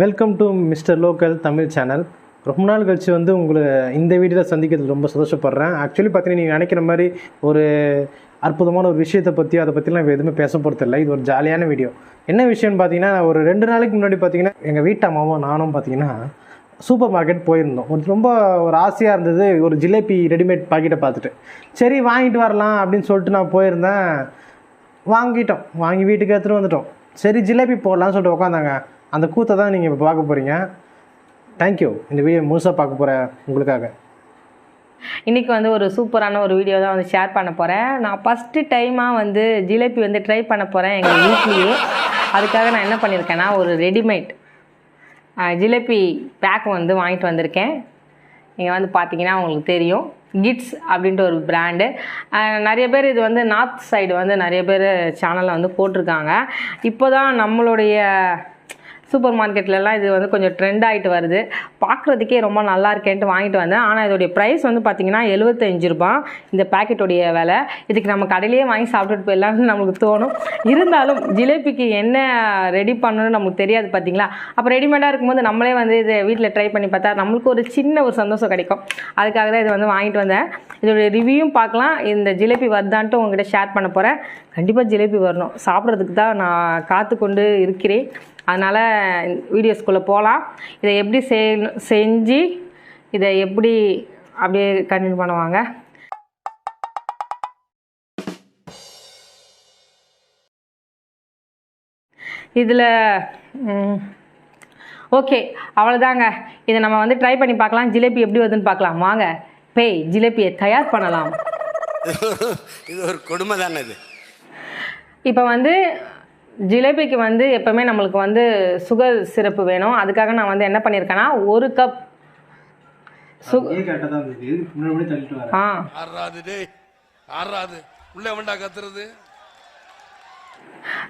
Welcome to mister local Tamil channel ரொம்ப நாள் கழிச்சு வந்து உங்களை இந்த வீடியோவில் சந்திக்கிறது ரொம்ப சந்தோஷப்படுறேன். ஆக்சுவலி பார்த்தீங்கன்னா நீங்கள் நினைக்கிற மாதிரி ஒரு அற்புதமான ஒரு விஷயத்தை பற்றி அதை பற்றிலாம் இப்போ எதுவுமே பேச போகிறதில்ல இது ஒரு ஜாலியான வீடியோ. என்ன விஷயம்னு பார்த்தீங்கன்னா ஒரு ரெண்டு நாளைக்கு முன்னாடி பார்த்தீங்கன்னா எங்கள் வீட்டு அம்மாவும் நானும் பார்த்தீங்கன்னா சூப்பர் மார்க்கெட் போயிருந்தோம். ஒரு ரொம்ப ஒரு ஆசையாக இருந்தது ஒரு ஜிலேபி ரெடிமேட் பாக்கெட்டை பார்த்துட்டு சரி வாங்கிட்டு வரலாம் அப்படின்னு சொல்லிட்டு நான் போயிருந்தேன். வாங்கிட்டோம். வாங்கி வீட்டுக்கு எடுத்துகிட்டு வந்துட்டோம். சரி ஜிலேபி போடலாம்னு சொல்லிட்டு உட்காந்தாங்க. அந்த கூத்தை தான் நீங்கள் இப்போ பார்க்க போகிறீங்க தேங்க்யூ இந்த வீடியோ முழுசாக பார்க்க போகிற உங்களுக்காக. இன்றைக்கி வந்து ஒரு சூப்பரான ஒரு வீடியோ தான் வந்து ஷேர் பண்ண போகிறேன் நான் ஃபஸ்ட்டு டைமாக வந்து ஜிலேபி வந்து ட்ரை பண்ண போகிறேன் எங்கள் வீட்லேயே. அதுக்காக நான் என்ன பண்ணியிருக்கேன்னா ஒரு ரெடிமேட் ஜிலேபி பேக் வந்து வாங்கிட்டு வந்திருக்கேன். நீங்கள் வந்து பார்த்தீங்கன்னா உங்களுக்கு தெரியும். கிட்ஸ் அப்படின்ட்டு ஒரு பிராண்டு நிறைய பேர் இது வந்து நார்த் சைடு வந்து நிறைய பேர் சேனலில் வந்து போட்டிருக்காங்க. இப்போ தான் நம்மளுடைய சூப்பர் மார்க்கெட்லலாம் இது வந்து கொஞ்சம் ட்ரெண்ட் ஆகிட்டு வருது. பார்க்குறதுக்கே ரொம்ப நல்லா இருக்கேன்ட்டு வாங்கிட்டு வந்தேன். ஆனால் இதோடைய ப்ரைஸ் வந்து பார்த்திங்கன்னா எழுபத்தஞ்சு ரூபாய். இந்த பேக்கெட்டுடைய விலை. இதுக்கு நம்ம கடையிலேயே வாங்கி சாப்பிட்டுட்டு போயிடலாம்னு நமக்கு தோணும். இருந்தாலும் ஜிலேபிக்கு என்ன ரெடி பண்ணணும்னு நமக்கு தெரியாது பார்த்தீங்களா அப்போ ரெடிமேடாக இருக்கும்போது நம்மளே வந்து இதை வீட்டில் ட்ரை பண்ணி பார்த்தா நம்மளுக்கு ஒரு சின்ன ஒரு சந்தோஷம் கிடைக்கும். அதுக்காக தான் இதை வந்து வாங்கிட்டு வந்தேன். இதோடைய ரிவ்யூவும் பார்க்கலாம். இந்த ஜிலேபி வருதான்ட்டு உங்ககிட்ட ஷேர் பண்ண போகிறேன் கண்டிப்பாக ஜிலேபி வரணும். சாப்பிட்றதுக்கு தான் நான் காத்து கொண்டு இருக்கிறேன். அதனால் வீடியோஸ்குள்ளே போகலாம் இதை எப்படி செய் செஞ்சு இதை எப்படி அப்படியே கண்டினியூ பண்ணுவாங்க? இதில் ஓகே அவ்வளோதாங்க இதை நம்ம வந்து ட்ரை பண்ணி பார்க்கலாம். ஜிலேபி எப்படி வருதுன்னு பார்க்கலாம். வாங்க பேய் ஜிலேபியை தயார் பண்ணலாம். இது ஒரு கொடுமை தானே இது? இப்போ வந்து ஜிலேபிக்கு வந்து எப்போவுமே நம்மளுக்கு வந்து சுகர் சிரப்பு வேணும். அதுக்காக நான் வந்து என்ன பண்ணியிருக்கேன்னா ஒரு கப் ஆ.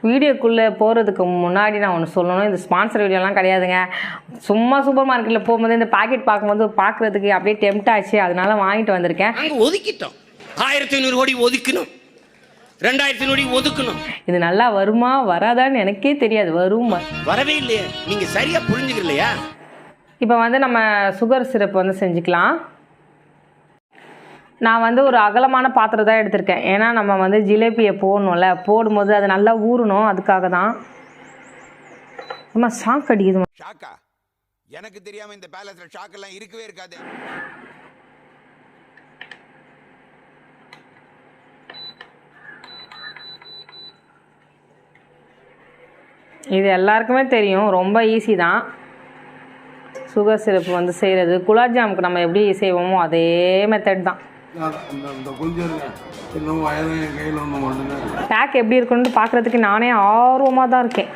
வீடியோக்குள்ளே போகிறதுக்கு முன்னாடி நான் ஒன்று சொல்லணும். இந்த ஸ்பான்சர் வீடியோலாம் கிடையாதுங்க. சும்மா சூப்பர் மார்க்கெட்டில் போகும்போது இந்த பாக்கெட் பார்க்கும்போது பார்க்குறதுக்கு அப்படியே டெம்ட் ஆச்சு. அதனால வாங்கிட்டு வந்திருக்கேன். அங்க ஒதுக்கிட்டோம். ஆயிரத்தி ஐநூறு கோடி ஒதுக்கணும். ரெண்டாயிரத்தி கோடி ஒதுக்கணும். இது நல்லா வருமா வராதான்னு எனக்கே தெரியாது வரும்? வரவே இல்லையே. நீங்க சரியா புரிஞ்சுக்கலையா இப்போ வந்து நம்ம சுகர் சிரப் வந்து செஞ்சுக்கலாம். நான் வந்து ஒரு அகலமான பாத்திரம் தான் எடுத்திருக்கேன். ஏன்னா நம்ம வந்து ஜிலேபியை போடணும்ல போடும்போது அது நல்லா ஊறணும் அதுக்காக தான். அம்மா ஷாக் அடிக்குது. ஷாக்கா எனக்கு தெரியாம இந்த பேலஸ்ல ஷாக் எல்லாம் இருக்கவே இருக்காது. இது எல்லாருக்குமே தெரியும். ரொம்ப ஈஸி தான். சுகர் சிரப் வந்து செய்கிறது குலாப் ஜாமுக்கு நம்ம எப்படி செய்வோமோ அதே மெத்தட் தான். பேக் எப்படி இருக்குன்னு பார்க்குறதுக்கு நானே ஆர்வமாக தான் இருக்கேன்.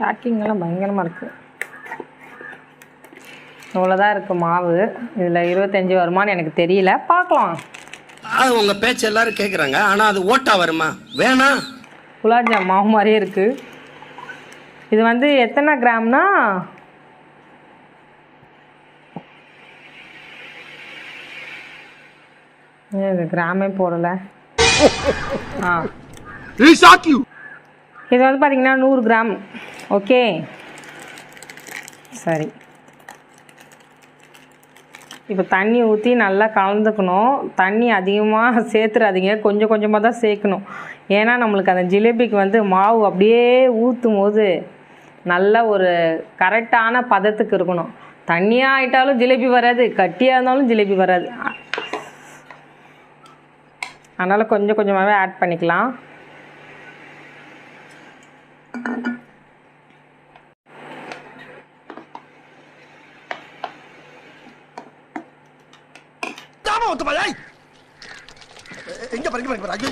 பேக்கிங்லாம் பயங்கரமாக இருக்குது இவ்வளோதான் இருக்குது மாவு. இதில் இருபத்தஞ்சி வருமான்னு எனக்கு தெரியல. பார்க்கலாம். அது உங்க பேச்சு எல்லாரும் கேக்குறாங்க. ஆனா அது ஓட்டா வருமா? வேணாம் குலாப் ஜாம் மாவு மாதிரியே இருக்குது இது வந்து எத்தனை கிராம்னா? இது கிராமே போடலை. ஆ. இது வந்து பார்த்தீங்கன்னா நூறு கிராம். ஓகே. சரி. இப்போ தண்ணி ஊற்றி நல்லா கலந்துக்கணும். தண்ணி அதிகமாக சேர்த்துறாதீங்க கொஞ்சம் கொஞ்சமாக தான் சேர்க்கணும் ஏன்னா நம்மளுக்கு அந்த ஜிலேபிக்கு வந்து மாவு அப்படியே ஊற்றும் போது நல்ல ஒரு கரெக்டான பதத்துக்கு இருக்கணும். தண்ணியாக ஆயிட்டாலும் ஜிலேபி வராது. கட்டியாக இருந்தாலும் ஜிலேபி வராது. அதனால் கொஞ்சம் கொஞ்சமாகவே ஆட் பண்ணிக்கலாம் எங்க பாருங்க பாருங்க பாருங்க. ஐயோ, ஐயோ, ஐயோ, ஐயோ. மனுஷனாடா நீங்க எல்லாம் ஐயோ, சப்பா. ஏய், ஏய், ஏய், ஏய்.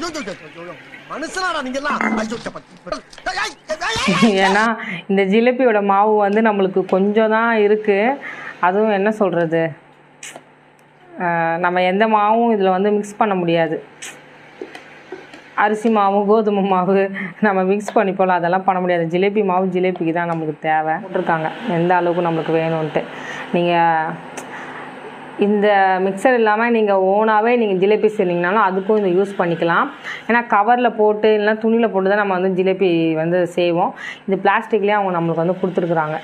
ஏன்னா இந்த ஜிலேபியோட மாவு வந்து நம்மளுக்கு கொஞ்சம் தான் இருக்குது அதுவும் என்ன சொல்கிறது நம்ம எந்த மாவும் இதில் வந்து மிக்ஸ் பண்ண முடியாது. அரிசி மாவு கோதுமை மாவு நம்ம மிக்ஸ் பண்ணி போல அதெல்லாம் பண்ண முடியாது. ஜிலேபி மாவு ஜிலேபிக்கு தான் நம்மளுக்கு தேவை. போட்டிருக்காங்க. எந்த அளவுக்கு நம்மளுக்கு வேணும்ன்ட்டு. நீங்கள் இந்த மிக்சர் இல்லாமல் நீங்கள் ஓனாகவே நீங்கள் ஜிலேபி செய்றீங்கனாலும் அதுக்கும் இதை யூஸ் பண்ணிக்கலாம். ஏன்னா கவரில் போட்டு இல்லைனா துணியில் போட்டு தான் நம்ம வந்து ஜிலேபி வந்து செய்வோம். இது பிளாஸ்டிக்லேயே அவங்க நம்மளுக்கு வந்து கொடுத்துருக்குறாங்க.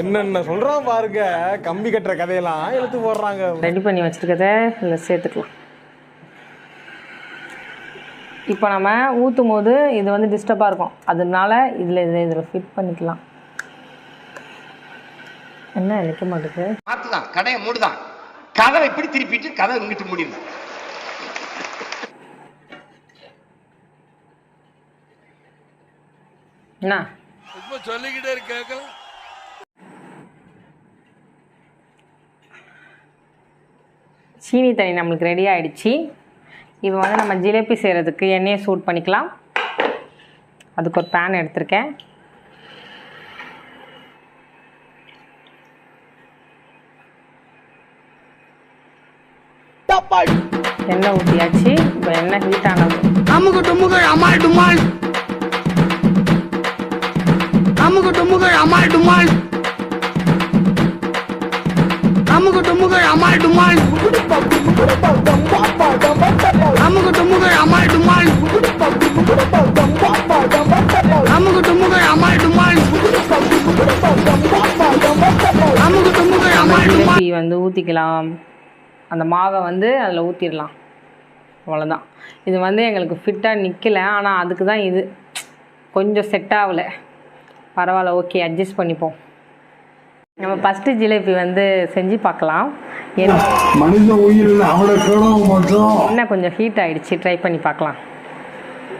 என்னென்ன சொல்றான் பாருங்க. கம்பி கட்டுற கதையெல்லாம் எழுத்து போடுறாங்க. ரெடி பண்ணி வச்சுருக்கத இதில் சேர்த்துக்கலாம். இப்போ நம்ம ஊற்றும் போது இது வந்து டிஸ்டர்பாக இருக்கும். அதனால இதில் இதில் இதில் ஃபிட் பண்ணிக்கலாம். என்ன நிற்க மாட்டேங்குது பார்த்துதான் கடையை மூடுதான். கதவை இப்படி திருப்பிட்டு கதவை இங்கிட்டு மூடிடுது என்ன சொல்லிக்கிட்டே இருக்க சீனி தண்ணி நம்மளுக்கு ரெடி ஆயிடுச்சு. இப்போ வந்து நம்ம ஜிலேபி செய்கிறதுக்கு எண்ணெயை சூட் பண்ணிக்கலாம். அதுக்கு ஒரு பேன் எடுத்திருக்கேன். எண்ணெய் ஊற்றியாச்சு இப்போ எண்ணெய் ஹீட் ஆனது? அமுகு டுமுகு அமால் டுமால். அமுகு டுமுகு அமால் டுமால். அமுகு டுமுகு அமால் டுமால். அமுகு டுமுகு அமால் டுமால். அமுகு டுமுகு அமால் டுமால். அமுகு டுமுகு அமால் டுமால். வந்து ஊற்றிக்கலாம் அந்த மாவை வந்து அதில் ஊற்றிடலாம் அவ்வளோதான் இது வந்து எங்களுக்கு ஃபிட்டாக நிற்கல ஆனால் அதுக்கு தான் இது. கொஞ்சம் செட் ஆகலை. பரவாயில்ல ஓகே அட்ஜஸ்ட் பண்ணிப்போம். நம்ம ஃபஸ்ட்டு ஜிலேபி வந்து செஞ்சு பார்க்கலாம். என்ன கொஞ்சம் ஹீட் ஆயிடுச்சு. ட்ரை பண்ணி பார்க்கலாம்.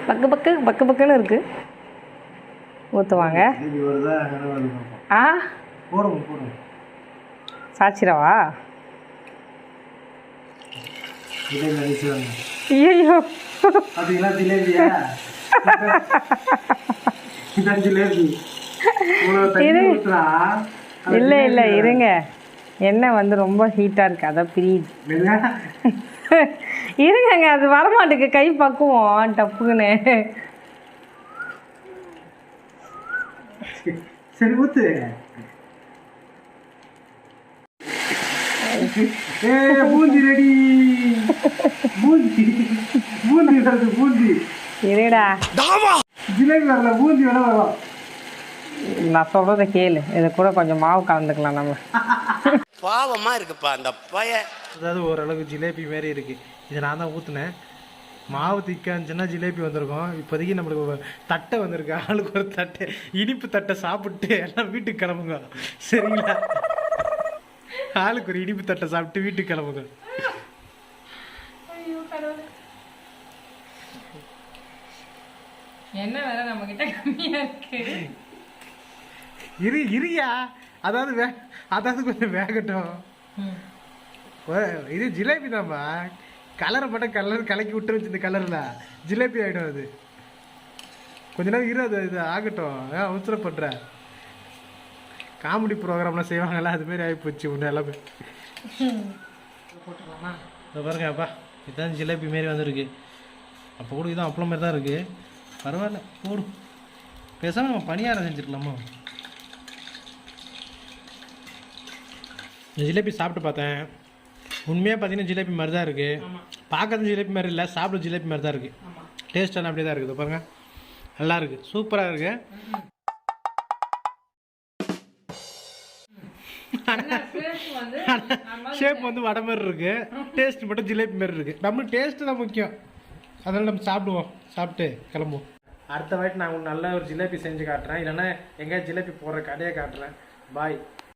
பக்கு பக்கு பக்கு பக்குன்னு இருக்குது ஊற்றுவாங்க ஆ? சாச்சிரவா ஐயோ பார்த்தீங்களா ஜிலேபியா இதான் ஜிலேபி இல்லை இல்லை இருங்க. எண்ணெய் வந்து ரொம்ப ஹீட்டாக இருக்குது அதான் பிரியுது? இருங்கங்க அது வரமாட்டுக்கு கை பக்குவோம் டப்புக்குன்னு. சரி ஊத்து. ஏ பூந்தி ரெடி. பூந்தி. பூந்தி வருது பூந்தி. இருடா ஜிலேபி வரல பூந்தி வேணா வரும் நான் சொல்கிறத கேளு. இது கூட கொஞ்சம் மாவு கலந்துக்கலாம் நம்ம. பாவமா இருக்குப்பா அந்த பய. அதாவது ஓரளவுக்கு ஜிலேபி மாரி இருக்கு. இதை நான் தான் ஊற்றுனேன் மாவு திக்கா இருந்துச்சுன்னா ஜிலேபி வந்திருக்கும். இப்போதைக்கு நம்மளுக்கு தட்டை வந்திருக்கு. ஆளுக்கு ஒரு தட்டை இனிப்பு தட்டை சாப்பிட்டு எல்லாம் வீட்டுக்கு கிளம்புங்க. சரிங்களா? ஆளுக்கு ஒரு இனிப்பு தட்டை சாப்பிட்டு வீட்டுக்கு கிளம்புங்க. என்ன வேற நம்ம கிட்ட கம்மியாக இருக்கு? இரு இரியா அதாவது வே அதாவது கொஞ்சம் வேகட்டும். இது ஜிலேபி தான்ப்பா. கலரை மட்டும் கலர் கலக்கி விட்டு வச்சு இந்த கலரில் ஜிலேபி ஆகிடும் அது. கொஞ்ச நேரம் இரு அது இது ஆகட்டும். ஏன் அவசரப்படுற. காமெடி ப்ரோக்ராம்லாம் செய்வாங்கல்ல அதுமாரி ஆகி போச்சு உன்ன எல்லாமே. இதோ பாருங்க அப்பா. இதுதான் ஜிலேபி மாரி வந்திருக்கு. அப்போ கூட இதுதான் அப்பளம் மாதிரி தான் இருக்குது பரவாயில்ல போடும் பேசாமல் நம்ம பணியாரம் செஞ்சுருக்கலாமா? இந்த ஜிலேபி சாப்பிட்டு பார்த்தேன். உண்மையாக பார்த்தீங்கன்னா ஜிலேபி மாதிரி தான் இருக்குது பார்க்கறது ஜிலேபி மாதிரி இல்லை சாப்பிட ஜிலேபி மாதிரி தான் இருக்குது டேஸ்ட் எல்லாம் அப்படியே தான் இருக்குது பாருங்க. நல்லா இருக்குது சூப்பராக இருக்குது ஷேப் வந்து வடை மாதிரி இருக்கு. டேஸ்ட் மட்டும் ஜிலேபி மாதிரி இருக்கு. நம்மளுக்கு டேஸ்ட் தான் முக்கியம். அதனால நம்ம சாப்பிடுவோம். சாப்பிட்டு கிளம்புவோம். அடுத்த வாட்டி நான் உங்களுக்கு நல்ல ஒரு ஜிலேபி செஞ்சு காட்டுறேன். இல்லைன்னா எங்கேயா ஜிலேபி போடுற கடையை காட்டுறேன். பாய்